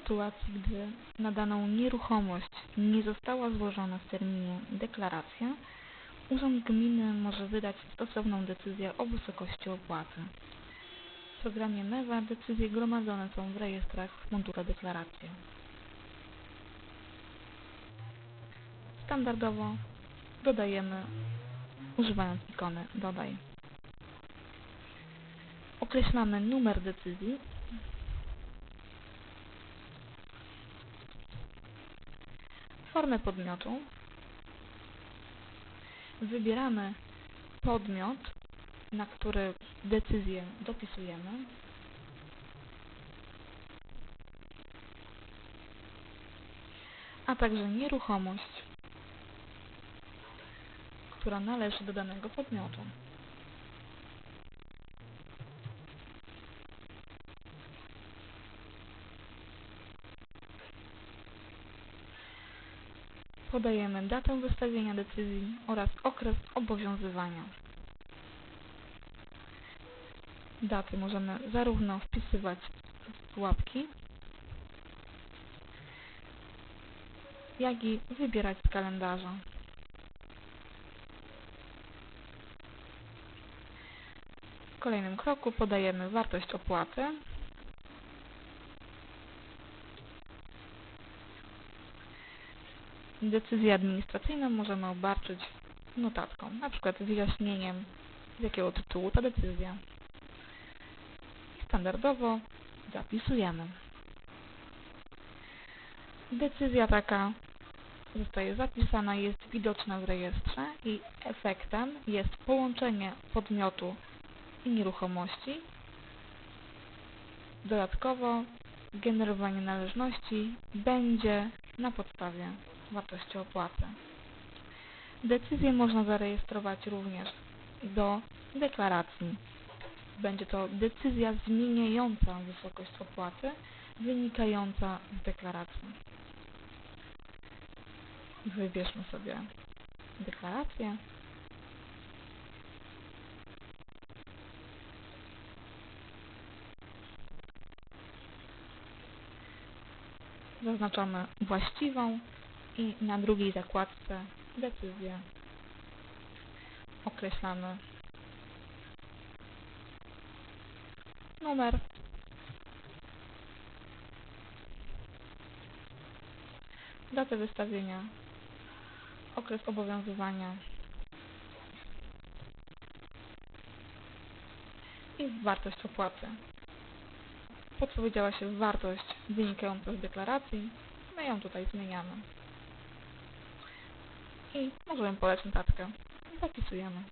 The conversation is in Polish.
sytuacji, gdy na daną nieruchomość nie została złożona w terminie deklaracja, Urząd Gminy może wydać stosowną decyzję o wysokości opłaty. W programie MEWA decyzje gromadzone są w rejestrach w mundurze deklaracje. Standardowo dodajemy używając ikony dodaj. Określamy numer decyzji formę podmiotu wybieramy podmiot, na który decyzję dopisujemy a także nieruchomość, która należy do danego podmiotu. Podajemy datę wystawienia decyzji oraz okres obowiązywania. Daty możemy zarówno wpisywać w pułapki, jak i wybierać z kalendarza. W kolejnym kroku podajemy wartość opłaty Decyzję administracyjną możemy obarczyć notatką, na przykład wyjaśnieniem, z jakiego tytułu ta decyzja. I standardowo zapisujemy. Decyzja taka zostaje zapisana, jest widoczna w rejestrze i efektem jest połączenie podmiotu i nieruchomości. Dodatkowo generowanie należności będzie na podstawie wartości opłaty. Decyzję można zarejestrować również do deklaracji. Będzie to decyzja zmieniająca wysokość opłaty wynikająca z deklaracji. Wybierzmy sobie deklarację. Zaznaczamy właściwą i na drugiej zakładce decyzję określamy numer. Datę wystawienia. Okres obowiązywania. I wartość opłaty. Podpowiedziała się wartość wynikająca z deklaracji. My ją tutaj zmieniamy i możemy podać notatkę. Zapisujemy.